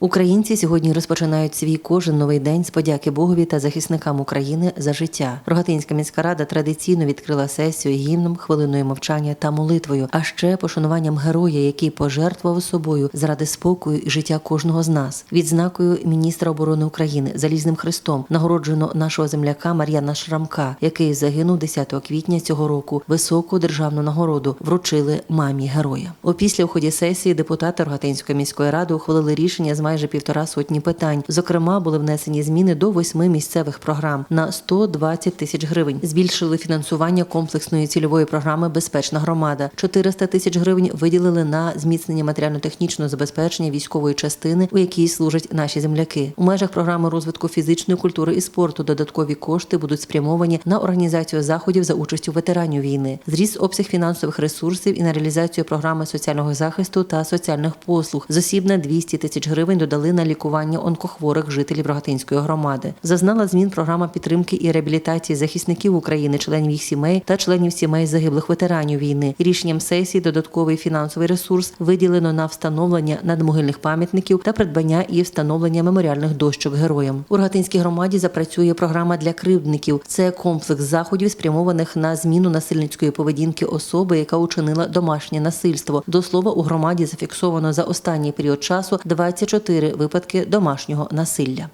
Українці сьогодні розпочинають свій кожен новий день з подяки Богові та захисникам України за життя. Рогатинська міська рада традиційно відкрила сесію гімном, хвилиною мовчання та молитвою, а ще пошануванням героя, який пожертвував собою заради спокою і життя кожного з нас. Відзнакою міністра оборони України залізним хрестом нагороджено нашого земляка Мар'яна Шрамка, який загинув 10 квітня цього року. Високу державну нагороду вручили мамі героя. Опісля у ході сесії депутати Рогатинської міської ради ухвалили рішення з майже півтора сотні питань. Зокрема, були внесені зміни до восьми місцевих програм на 120 тисяч гривень. Збільшили фінансування комплексної цільової програми Безпечна громада. 400 тисяч гривень виділили на зміцнення матеріально-технічного забезпечення військової частини, у якій служать наші земляки. У межах програми розвитку фізичної культури і спорту додаткові кошти будуть спрямовані на організацію заходів за участю ветеранів війни. Зріс обсяг фінансових ресурсів і на реалізацію програми соціального захисту та соціальних послуг. З осіб на 200 тисяч гривень додали на лікування онкохворих жителів Рогатинської громади. Зазнала змін програма підтримки і реабілітації захисників України, членів їх сімей та членів сімей загиблих ветеранів війни. Рішенням сесії додатковий фінансовий ресурс виділено на встановлення надмогильних пам'ятників та придбання і встановлення меморіальних дощок героям. У Рогатинській громаді запрацює програма для кривдників. Це комплекс заходів, спрямованих на зміну насильницької поведінки особи, яка учинила домашнє насильство. До слова, у громаді зафіксовано за останній період часу 24 випадки домашнього насилля.